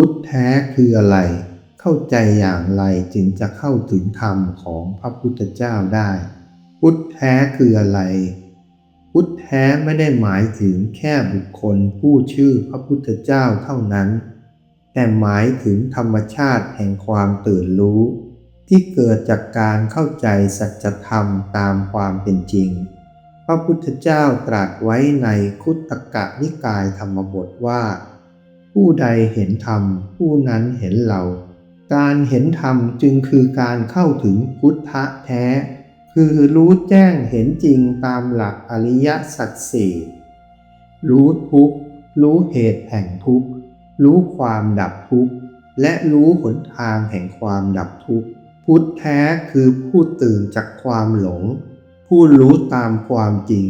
พุทธแท้คืออะไร เข้าใจอย่างไรจึงจะเข้าถึงธรรมของพระพุทธเจ้าได้ พุทธแท้คืออะไร พุทธแท้ไม่ได้หมายถึงแค่บุคคลผู้ชื่อพระพุทธเจ้าเท่านั้น แต่หมายถึงธรรมชาติแห่งความตื่นรู้ ที่เกิดจากการเข้าใจสัจธรรมตามความเป็นจริงพระพุทธเจ้าตรัสไว้ในคุตตกะนิกายธรรมบทว่า ผู้ใดเห็นธรรม ผู้นั้นเห็นเรา การเห็นธรรมจึงคือการเข้าถึงพุทธะแท้ คือรู้แจ้งเห็นจริงตามหลักอริยสัจสี่รู้ทุกข์รู้เหตุแห่งทุกข์รู้ความดับทุกข์และรู้หนทางแห่งความดับทุกข์พุทธแท้คือผู้ตื่นจากความหลง ผู้รู้ตามความจริง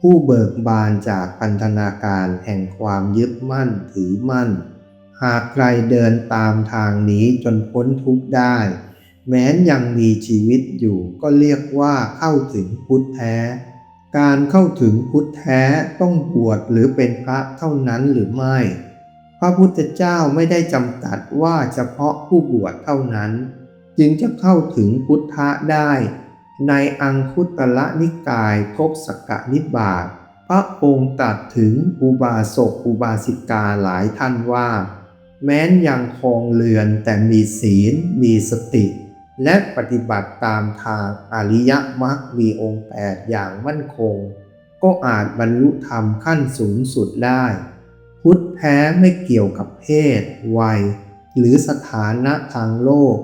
ผู้เบิกบานจากพันธนาการแห่งความยึดมั่นถือมั่น หากใครเดินตามทางนี้จนพ้นทุกข์ได้ แม้นยังมีชีวิตอยู่ก็เรียกว่าเข้าถึงพุทธแท้ การเข้าถึงพุทธแท้ต้องบวชหรือเป็นพระเท่านั้นหรือไม่ พระพุทธเจ้าไม่ได้จำกัดว่าเฉพาะผู้บวชเท่านั้น จึงจะเข้าถึงพุทธะได้ ในอังคุตละนิกายทศกนิบาตพระองค์ตรัสถึงอุบาสกอุบาสิกาหลายท่านว่า แม้นยังคงเรือนแต่มีศีลมีสติ และปฏิบัติตามทางอริยมรรคมีองค์แปดอย่างมั่นคง ก็อาจบรรลุธรรมขั้นสูงสุดได้ พุทธแท้ไม่เกี่ยวกับเพศ วัย หรือสถานะทางโลก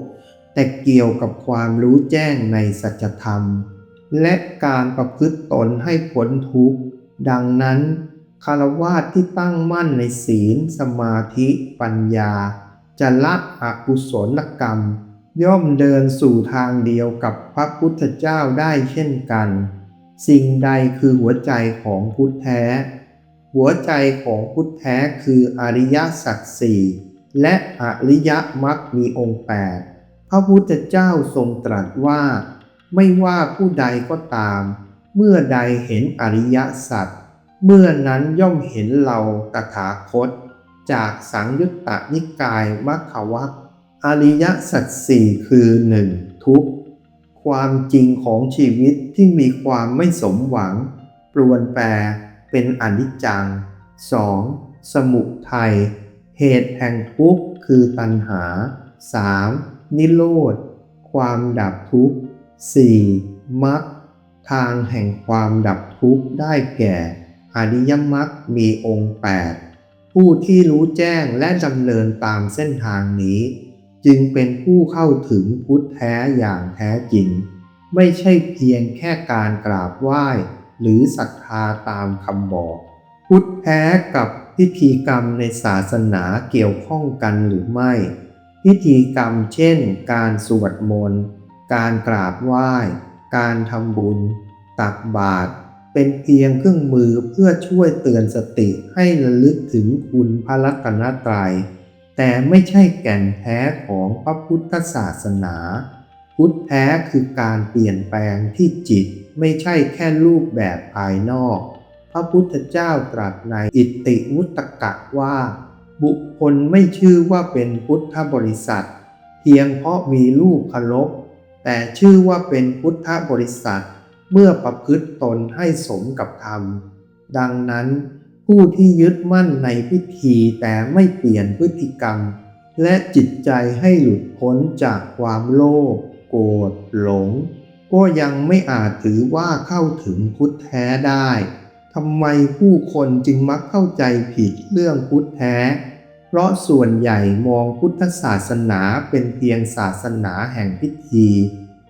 แต่เกี่ยวกับความรู้แจ้งในสัจธรรม และการประพฤติตนให้พ้นทุกข์ ดังนั้นคารวาสที่ตั้งมั่นในศีล สมาธิปัญญา จะละอกุศลกรรม ย่อมเดินสู่ทางเดียวกับพระพุทธเจ้าได้เช่นกัน สิ่งใดคือหัวใจของพุทธแท้ หัวใจของพุทธแท้คืออริยสัจสี่และอริยมรรคมีองค์แปด พระพุทธเจ้าทรงตรัสว่า ไม่ว่าผู้ใดก็ตาม เมื่อใดเห็นอริยสัจเมื่อนั้นย่อมเห็นเราตถาคต จากสังยุตตนิกายมัคควัคอริยสัจสี่คือหนึ่งทุกข์ความจริงของชีวิตที่มีความไม่สมหวัง ปรวนแปรเป็นอนิจจัง 2. สมุทัยเหตุแห่งทุกข์คือตัณหา 3. นิโรธ ความดับทุกข์ 4. มรรคทางแห่งความดับทุกข์ได้แก่ อริยมรรคมีองค์ 8 ผู้ที่รู้แจ้งและดำเนินตามเส้นทางนี้ จึงเป็นผู้เข้าถึงพุทธแท้อย่างแท้จริง ไม่ใช่เพียงแค่การกราบไหว้ หรือศรัทธาตามคำบอก พุทธแท้กับพิธีกรรมในศาสนาเกี่ยวข้องกันหรือไม่ พิธีกรรมเช่น การสวดมนต์ การกราบไหว้ การทำบุญ ตักบาตรเป็นเพียงเครื่องมือเพื่อช่วยเตือนสติให้ระลึกถึงคุณพระรัตนตรัย แต่ไม่ใช่แก่นแท้ของพระพุทธศาสนา พุทธแท้คือการเปลี่ยนแปลงที่จิตไม่ใช่แค่รูปแบบภายนอก พระพุทธเจ้าตรัสในอิตติวุตกะว่า บุคคลไม่ชื่อว่าเป็นพุทธบริษัท เพียงเพราะมีรูปเคารพแต่ชื่อว่าเป็นพุทธบริษัท เมื่อประพฤติตนให้สมกับธรรม ดังนั้นผู้ที่ยึดมั่นในพิธีแต่ไม่เปลี่ยนพฤติกรรม และจิตใจให้หลุดพ้นจากความโลภโกรธหลง ก็ยังไม่อาจถือว่าเข้าถึงพุทธแท้ได้ ทำไมผู้คนจึงมักเข้าใจผิดเรื่องพุทธแท้ เพราะส่วนใหญ่มองพุทธศาสนาเป็นเพียงศาสนาแห่งพิธี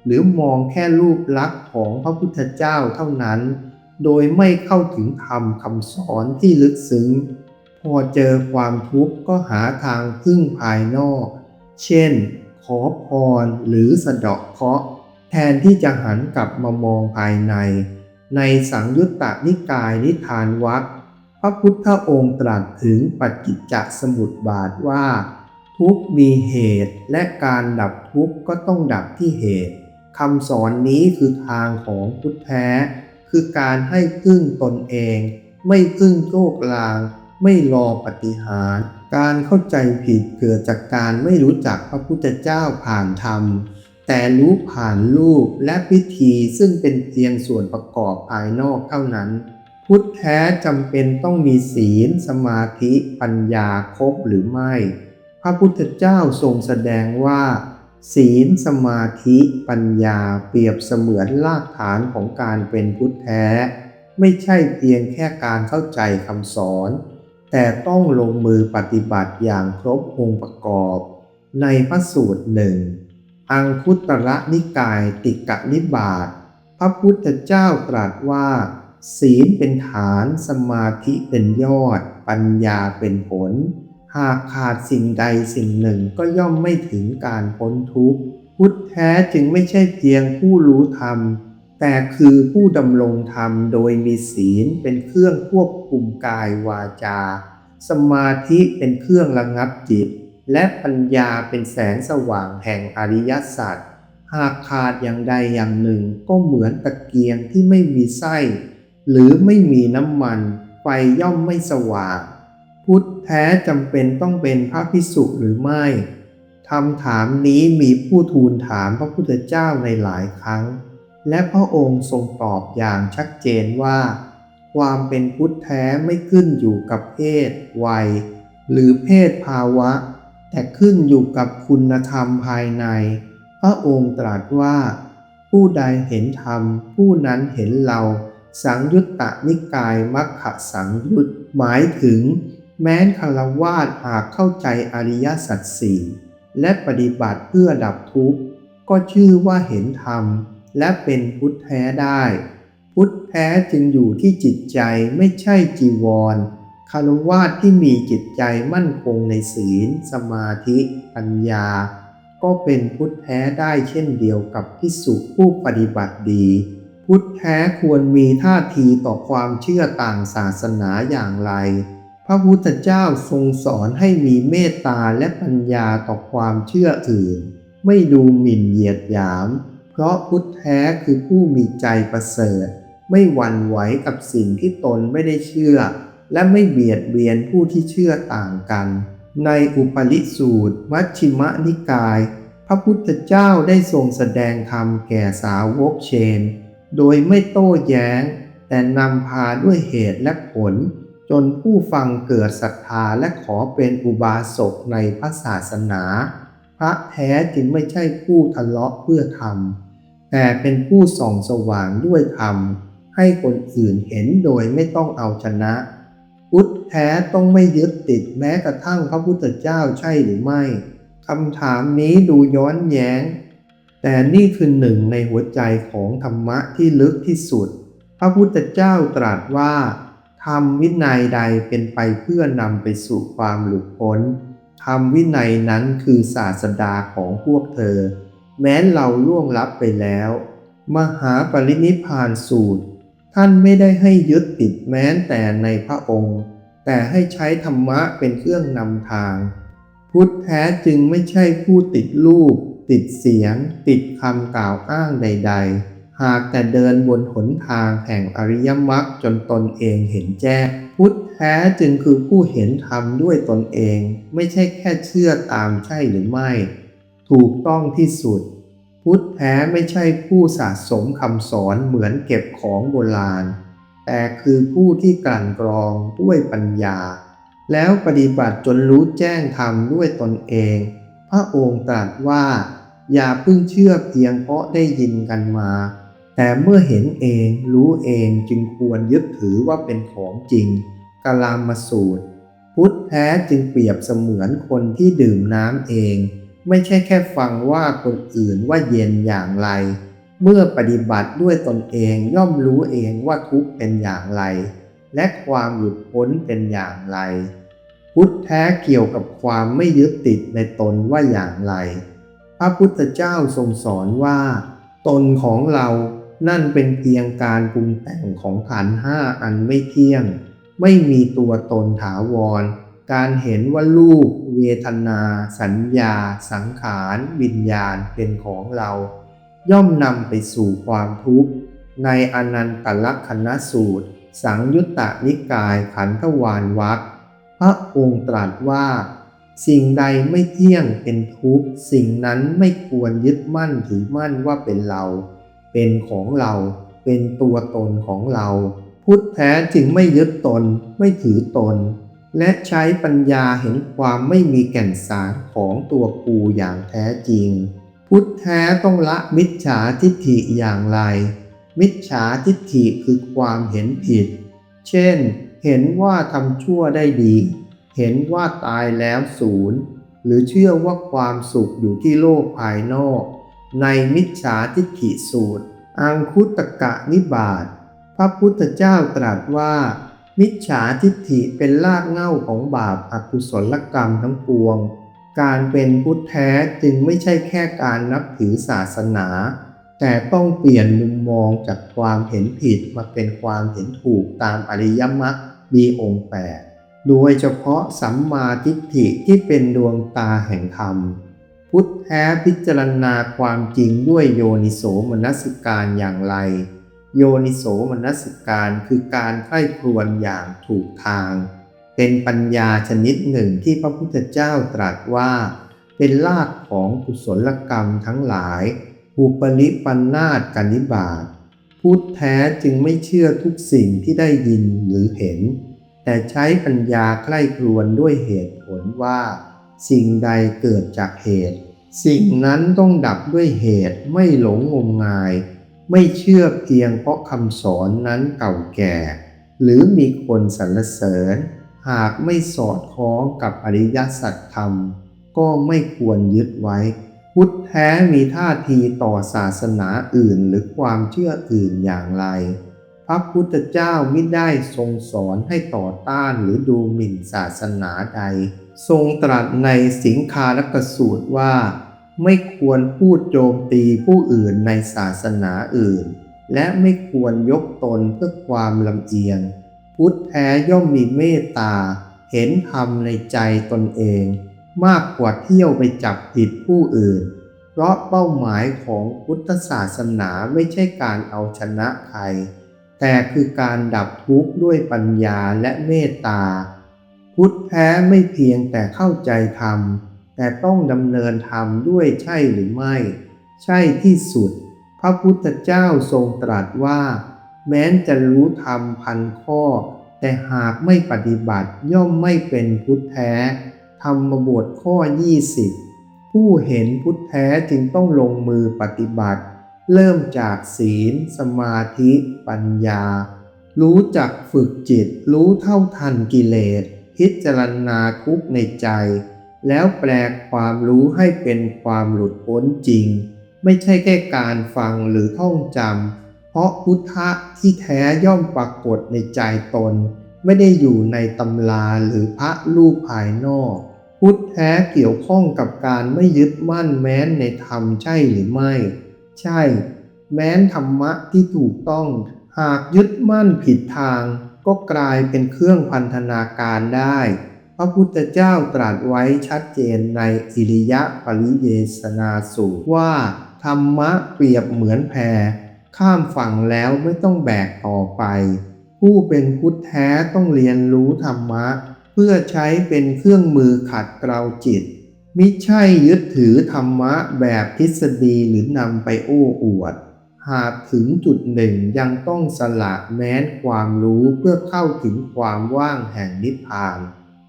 หรือมองแค่รูปลักษณ์ของพระพุทธเจ้าเท่านั้น โดยไม่เข้าถึงธรรมคำสอนที่ลึกซึ้ง พอเจอความทุกข์ก็หาทางพึ่งภายนอก เช่น ขอพรหรือสะเดาะเคราะห์แทนที่จะหันกลับมามองภายใน ในสังยุตตนิกายนิทานวัดพระพุทธองค์ตรัสถึงปัจจิจจสมุทบาทว่า ทุกมีเหตุและการดับทุกก็ต้องดับที่เหตุคำสอนนี้คือทางของพุทธแท้ คือการให้พึ่งตนเอง ไม่พึ่งโชคลาง ไม่รอปฏิหาร การเข้าใจผิดเกิดจากการไม่รู้จักพระพุทธเจ้าผ่านธรรม แต่รู้ผ่านรูปและพิธีซึ่งเป็นเพียงส่วนประกอบภายนอกเท่านั้น พุทธแท้จำเป็นต้องมีศีล สมาธิปัญญาครบหรือไม่ พระพุทธเจ้าทรงแสดงว่า ศีลสมาธิปัญญาเปรียบเสมือนรากฐานของการเป็นพุทธแท้ ไม่ใช่เพียงแค่การเข้าใจคำสอน แต่ต้องลงมือปฏิบัติอย่างครบองค์ประกอบ ในพระสูตรหนึ่ง อังคุตระนิกายติกะนิบาตพระพุทธเจ้าตรัสว่า ศีลเป็นฐานสมาธิเป็นยอด ปัญญาเป็นผล หากขาดสิ่งใดสิ่งหนึ่งก็ย่อมไม่ถึงการพ้นทุกข์ พุทธแท้จึงไม่ใช่เพียงผู้รู้ธรรม แต่คือผู้ดำรงธรรมโดยมีศีลเป็นเครื่องควบคุมกายวาจา สมาธิเป็นเครื่องระงับจิต และปัญญาเป็นแสงสว่างแห่งอริยสัจหากขาดอย่างใดอย่างหนึ่งก็เหมือนตะเกียงที่ไม่มีไส้ หรือไม่มีน้ำมัน ไฟย่อมไม่สว่าง พุทธแท้จำเป็นต้องเป็นพระพิสุหรือไม่คำถามนี้มีผู้ทูลถามพระพุทธเจ้าในหลายครั้ง และพระองค์ทรงตอบอย่างชัดเจนว่า ความเป็นพุทธแท้ไม่ขึ้นอยู่กับเพศ วัย หรือเพศภาวะ แต่ขึ้นอยู่กับคุณธรรมภายใน พระองค์ตรัสว่า ผู้ใดเห็นธรรม ผู้นั้นเห็นเรา สังยุตตนิกายมัคคสังยุตหมายถึง แม้นคารวาสหากเข้าใจอริยสัจสี่และปฏิบัติเพื่อดับทุกข์ ก็ชื่อว่าเห็นธรรม และเป็นพุทธแท้ได้ พุทธแท้จึงอยู่ที่จิตใจไม่ใช่จีวร คารวาสที่มีจิตใจมั่นคงในศีล สมาธิปัญญา ก็เป็นพุทธแท้ได้เช่นเดียวกับพิสุผู้ปฏิบัติดี พุทธแท้ควรมีท่าทีต่อความเชื่อต่างศาสนาอย่างไร พระพุทธเจ้าทรงสอนให้มีเมตตาและปัญญาต่อความเชื่ออื่น ไม่ดูหมิ่นเหยียดหยาม เพราะพุทธแท้คือผู้มีใจประเสริฐ ไม่หวั่นไหวกับสิ่งที่ตนไม่ได้เชื่อ และไม่เบียดเบียนผู้ที่เชื่อต่างกัน ในอุปลิสูตรมัชิมะนิกาย พระพุทธเจ้าได้ทรงแสดงธรรมแก่สาวกเชน โดยไม่โต้แย้ง แต่นำพาด้วยเหตุและผล จนผู้ฟังเกิดศรัทธาและขอเป็นอุบาสกในพระศาสนา พระแท้จึงไม่ใช่ผู้ทะเลาะเพื่อธรรมแต่เป็นผู้ส่องสว่างด้วยธรรมให้คนอื่นเห็นโดยไม่ต้องเอาชนะ พุทธแท้ต้องไม่ยึดติดแม้กระทั่งพระพุทธเจ้าใช่หรือไม่คำถามนี้ดูย้อนแย้ง แต่นี่คือหนึ่งในหัวใจของธรรมะที่ลึกที่สุด พระพุทธเจ้าตรัสว่าธรรมวินัยใดเป็นไปเพื่อนำไปสู่ความหลุดพ้นธรรมวินัยนั้นคือศาสดาของพวกเธอ แม้เราล่วงลับไปแล้ว มหาปรินิพพานสูตร ท่านไม่ได้ให้ยึดติดแม้แต่ในพระองค์ แต่ให้ใช้ธรรมะเป็นเครื่องนำทาง พุทธแท้จึงไม่ใช่ผู้ติดรูป ติดเสียง ติดคำกล่าวอ้างใด ๆ หากแต่เดินบนหนทางแห่งอริยมรรคจนตนเองเห็นแจ้งพุทธแท้จึงคือผู้เห็นธรรมด้วยตนเอง ไม่ใช่แค่เชื่อตามใช่หรือไม่ ถูกต้องที่สุด พุทธแท้ไม่ใช่ผู้สะสมคำสอนเหมือนเก็บของโบราณ แต่คือผู้ที่กลั่นกรองด้วยปัญญา แล้วปฏิบัติจนรู้แจ้งธรรมด้วยตนเอง พระองค์ตรัสว่า อย่าเพิ่งเชื่อเพียงเพราะได้ยินกันมา แต่เมื่อเห็นเองรู้เองจึงควรยึดถือว่าเป็นของจริงกลามสูตร พุทธแท้จึงเปรียบเสมือนคนที่ดื่มน้ำเอง ไม่ใช่แค่ฟังว่าคนอื่นว่าเย็นอย่างไร เมื่อปฏิบัติด้วยตนเองย่อมรู้เองว่าทุกข์เป็นอย่างไร และความหลุดพ้นเป็นอย่างไร พุทธแท้เกี่ยวกับความไม่ยึดติดในตนว่าอย่างไร พระพุทธเจ้าทรงสอนว่า ตนของเรานั่นเป็นเพียงการปรุงแต่งของขันห้าอันไม่เที่ยง ไม่มีตัวตนถาวร การเห็นว่ารูปเวทนา สัญญา สังขารวิญญาณเป็นของเรา ย่อมนำไปสู่ความทุกข์ ในอนันตลักษณสูตร สังยุตตนิกายขันธวานวักพพระองค์ตรัสว่า สิ่งใดไม่เที่ยงเป็นทุกข์ สิ่งนั้นไม่ควรยึดมั่นถือมั่นว่าเป็นเรา เป็นของเรา เป็นตัวตนของเรา พุทธแท้จึงไม่ยึดตนไม่ถือตน และใช้ปัญญาเห็นความไม่มีแก่นสารของตัวกูอย่างแท้จริง พุทธแท้ต้องละมิจฉาทิฏฐิอย่างไร มิจฉาทิฏฐิคือความเห็นผิด เช่น เห็นว่าทำชั่วได้ดี เห็นว่าตายแล้วศูนย์ หรือเชื่อว่าความสุขอยู่ที่โลกภายนอก ในมิจฉาทิฏฐิสูตร อังคุตกะนิบาตพระพุทธเจ้าตรัสว่า มิจฉาทิฏฐิเป็นรากเหง้าของบาปอากุศลกรรมทั้งปวง การเป็นพุทธแท้จึงไม่ใช่แค่การนับถือศาสนา แต่ต้องเปลี่ยนมุมมองจากความเห็นผิดมาเป็นความเห็นถูกตามอริยมรรคมีองค์แปดโดยเฉพาะสัมมาทิฏฐิที่เป็นดวงตาแห่งธรรม พุทธแท้พิจารณาความจริงด้วยโยนิโสมนสิการอย่างไร โยนิโสมนสิการคือการใคร่ครวญอย่างถูกทาง เป็นปัญญาชนิดหนึ่งที่พระพุทธเจ้าตรัสว่า เป็นรากของกุศลกรรมทั้งหลายอุปนิปันนาตกนิบาตพุทธแท้จึงไม่เชื่อทุกสิ่งที่ได้ยินหรือเห็น แต่ใช้ปัญญาใคร่ครวญด้วยเหตุผลว่า สิ่งใดเกิดจากเหตุ สิ่งนั้นต้องดับด้วยเหตุไม่หลงงมงาย ไม่เชื่อเพียงเพราะคำสอนนั้นเก่าแก่ หรือมีคนสรรเสริญ หากไม่สอดคล้องกับอริยสัจธรรม ก็ไม่ควรยึดไว้ พุทธแท้มีท่าทีต่อศาสนาอื่นหรือความเชื่ออื่นอย่างไร พระพุทธเจ้าไม่ได้ทรงสอนให้ต่อต้านหรือดูหมิ่นศาสนาใด ทรงตรัสในสิงคาลกสูตรว่า ไม่ควรพูดโจมตีผู้อื่นในศาสนาอื่น และไม่ควรยกตนเพื่อความลำเอียง พุทธแท้ย่อมมีเมตตา เห็นธรรมในใจตนเอง มากกว่าเที่ยวไปจับผิดผู้อื่น เพราะเป้าหมายของพุทธศาสนาไม่ใช่การเอาชนะใคร แต่คือการดับทุกข์ด้วยปัญญาและเมตตา พุทธแท้ไม่เพียงแต่เข้าใจธรรม แต่ต้องดำเนินธรรมด้วยใช่หรือไม่ ใช่ที่สุด พระพุทธเจ้าทรงตรัสว่า แม้นจะรู้ธรรมพันข้อ แต่หากไม่ปฏิบัติย่อมไม่เป็นพุทธแท้ ธรรมบทข้อ 20 ผู้เห็นพุทธแท้จึงต้องลงมือปฏิบัติ เริ่มจากศีล สมาธิ ปัญญา รู้จักฝึกจิต รู้เท่าทันกิเลส พิจารณาทุกในใจ แล้วแปลความรู้ให้เป็นความหลุดพ้นจริง ไม่ใช่แค่การฟังหรือท่องจำเพราะพุทธะที่แท้ย่อมปรากฏในใจตน ไม่ได้อยู่ในตำราหรือพระรูปภายนอก พุทธแท้เกี่ยวข้องกับการไม่ยึดมั่นแม้นในธรรมใช่หรือไม่ ใช่ แม้นธรรมะที่ถูกต้อง หากยึดมั่นผิดทาง ก็กลายเป็นเครื่องพันธนาการได้ พระพุทธเจ้าตรัสไว้ชัดเจนในอิริยะปริเยสนาสูตรว่า ธรรมะเปรียบเหมือนแพข้ามฝั่งแล้วไม่ต้องแบกต่อไป ผู้เป็นพุทธแท้ต้องเรียนรู้ธรรมะ เพื่อใช้เป็นเครื่องมือขัดเกลาจิต มิใช่ยึดถือธรรมะแบบทฤษฎีหรือนำไปโอ้อวด หากถึงจุดหนึ่งยังต้องสละแม้นความรู้เพื่อเข้าถึงความว่างแห่งนิพพาน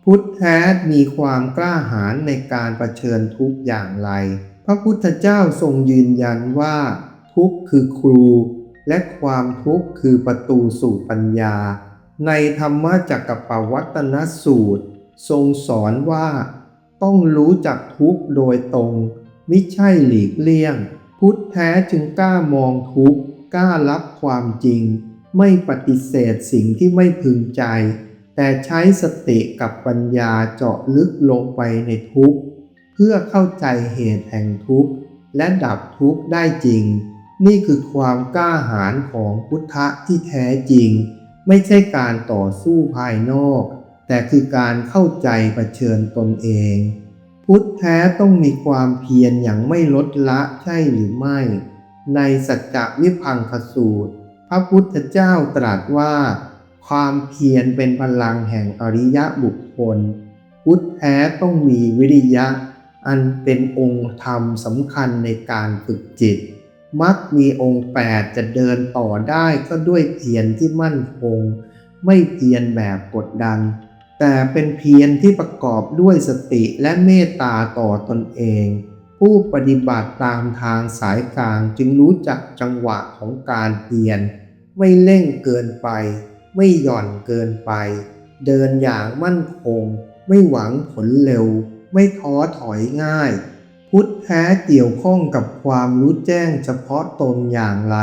พุทธแท้มีความกล้าหาญในการรเผชิญทุกอย่างไร พระพุทธเจ้าทรงยืนยันว่า ทุกข์คือครู และความทุกข์คือประตูสู่ปัญญา ในธรรมจักรปวัตนสูตร ทรงสอนว่า ต้องรู้จักทุกข์โดยตรง มิใช่หลีกเลี่ยง พุทธแท้จึงกล้ามองทุกข์กล้ารับความจริง ไม่ปฏิเสธสิ่งที่ไม่พึงใจ แต่ใช้สติกับปัญญาเจาะลึกลงไปในทุกข์เพื่อเข้าใจเหตุแห่งทุกข์และดับทุกข์ได้จริง นี่คือความกล้าหาญของพุทธะที่แท้จริง ไม่ใช่การต่อสู้ภายนอก แต่คือการเข้าใจเผชิญตนเอง พุทธแท้ต้องมีความเพียรอย่างไม่ลดละใช่หรือไม่ ในสัจจวิพังคสูตร พระพุทธเจ้าตรัสว่า ความเพียรเป็นพลังแห่งอริยะบุคคล พุทธแท้ต้องมีวิริยะ อันเป็นองค์ธรรมสำคัญในการฝึกจิต มักมีองค์แปดจะเดินต่อได้ก็ด้วยเพียรที่มั่นคง ไม่เพียรแบบกดดัน แต่เป็นเพียรที่ประกอบด้วยสติและเมตตาต่อตนเอง ผู้ปฏิบัติตามทางสายกลางจึงรู้จักจังหวะของการเพียรไม่เร่งเกินไป ไม่หย่อนเกินไป เดินอย่างมั่นคง ไม่หวังผลเร็ว ไม่ท้อถอยง่าย พุทธแท้เกี่ยวข้องกับความรู้แจ้งเฉพาะตนอย่างไร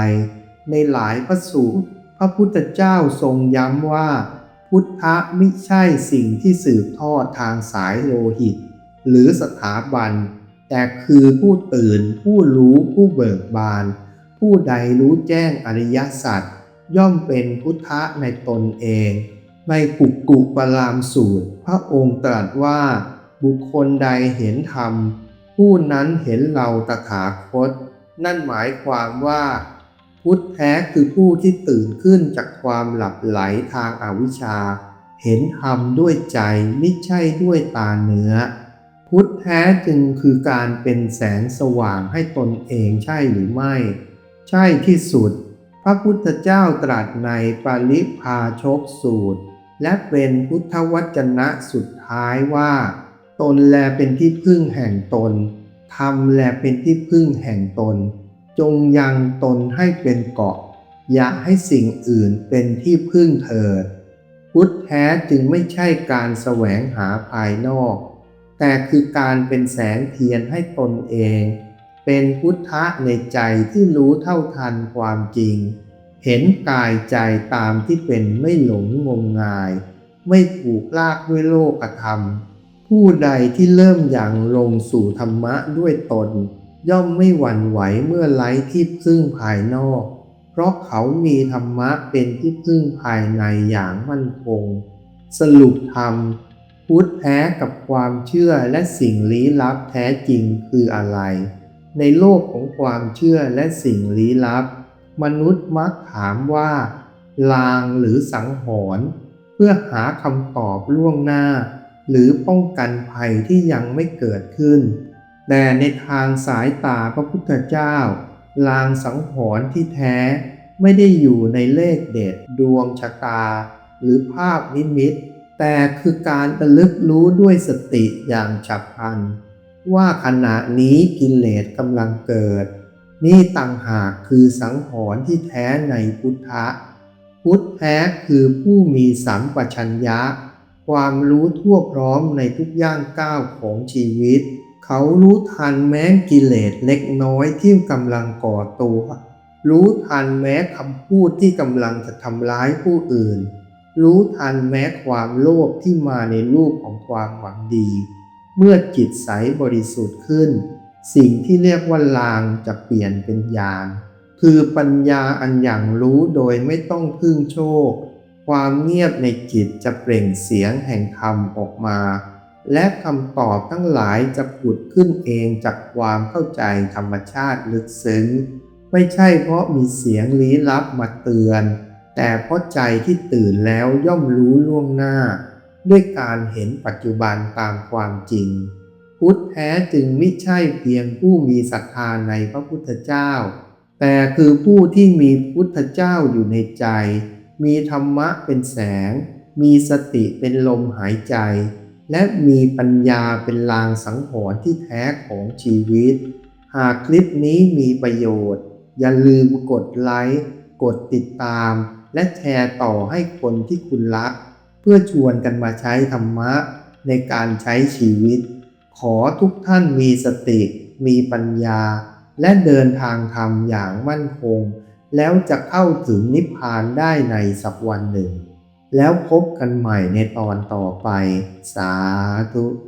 ในหลายพระสูตร พระพุทธเจ้าทรงย้ำว่า พุทธะไม่ใช่สิ่งที่สืบทอดทางสายโลหิต หรือสถาบัน แต่คือผู้ตื่นผู้รู้ผู้เบิกบาน ผู้ใดรู้แจ้งอริยสัจ ย่อมเป็นพุทธะในตนเอง ในกุกกุปรามสูตร พระองค์ตรัสว่า บุคคลใดเห็นธรรม ผู้นั้นเห็นเราตถาคต นั่นหมายความว่า พุทธแท้คือผู้ที่ตื่นขึ้นจากความหลับไหลทางอาวิชชา เห็นธรรมด้วยใจไม่ใช่ด้วยตาเนื้อ พุทธแท้จึงคือการเป็นแสงสว่างให้ตนเองใช่หรือไม่ ใช่ที่สุด พระพุทธเจ้าตรัสในปาริพาชกสูตร และเป็นพุทธวจนะสุดท้ายว่า ตนแลเป็นที่พึ่งแห่งตนธรรมแลเป็นที่พึ่งแห่งตน จงยังตนให้เป็นเกาะ อย่าให้สิ่งอื่นเป็นที่พึ่งเถิดพุทธแท้จึงไม่ใช่การแสวงหาภายนอก แต่คือการเป็นแสงเทียนให้ตนเอง เป็นพุทธะในใจที่รู้เท่าทันความจริง เห็นกายใจตามที่เป็นไม่หลงงมงาย ไม่ถูกลากด้วยโลกธรรม ผู้ใดที่เริ่มอย่างลงสู่ธรรมะด้วยตน ย่อมไม่หวั่นไหวเมื่อไร้ที่พึ่งภายนอก เพราะเขามีธรรมะเป็นที่พึ่งภายในอย่างมั่นคง สรุปธรรมพุทธแท้กับความเชื่อและสิ่งลี้ลับแท้จริงคืออะไร ในโลกของความเชื่อและสิ่งลี้ลับ มนุษย์มักถามว่า ลางหรือสังหรณ์เพื่อหาคำตอบล่วงหน้า หรือป้องกันภัยที่ยังไม่เกิดขึ้น แต่ในทางสายตาพระพุทธเจ้า ลางสังหรณ์ที่แท้ไม่ได้อยู่ในเลขเด็ดดวงชะตา หรือภาพนิมิต แต่คือการระลึกรู้ด้วยสติอย่างฉับพลัน ว่าขณะนี้กิเลสกำลังเกิด นี่ต่างหากคือสังหรณ์ที่แท้ในพุทธะ พุทธแท้คือผู้มีสัมปชัญญะ ความรู้ทั่วพร้อมในทุกย่างก้าวของชีวิต เขารู้ทันแม้กิเลสเล็กน้อยที่กำลังก่อตัว รู้ทันแม้คำพูดที่กำลังจะทำร้ายผู้อื่น รู้ทันแม้ความโลภที่มาในรูปของความหวังดี เมื่อจิตใสบริสุทธิ์ขึ้น สิ่งที่เรียกว่าลางจะเปลี่ยนเป็นญาณคือปัญญาอันอย่างรู้โดยไม่ต้องพึ่งโชค ความเงียบในจิตจะเปล่งเสียงแห่งธรรมออกมา และคำตอบทั้งหลายจะผุดขึ้นเองจากความเข้าใจธรรมชาติลึกซึ้ง ไม่ใช่เพราะมีเสียงลี้ลับมาเตือน แต่เพราะใจที่ตื่นแล้วย่อมรู้ล่วงหน้า ด้วยการเห็นปัจจุบันตามความจริง พุทธแท้จึงไม่ใช่เพียงผู้มีศรัทธาในพระพุทธเจ้า แต่คือผู้ที่มีพุทธเจ้าอยู่ในใจ มีธรรมะเป็นแสง มีสติเป็นลมหายใจ และมีปัญญาเป็นลางสังหรณ์ที่แท้ของชีวิต หากคลิปนี้มีประโยชน์ อย่าลืมกดไลค์ กดติดตาม และแชร์ต่อให้คนที่คุณรัก เพื่อชวนกันมาใช้ธรรมะในการใช้ชีวิต ขอทุกท่านมีสติ มีปัญญา และเดินทางธรรมอย่างมั่นคง แล้วจะเข้าถึงนิพพานได้ในสักวันหนึ่ง แล้วพบกันใหม่ในตอนต่อไป สาธุ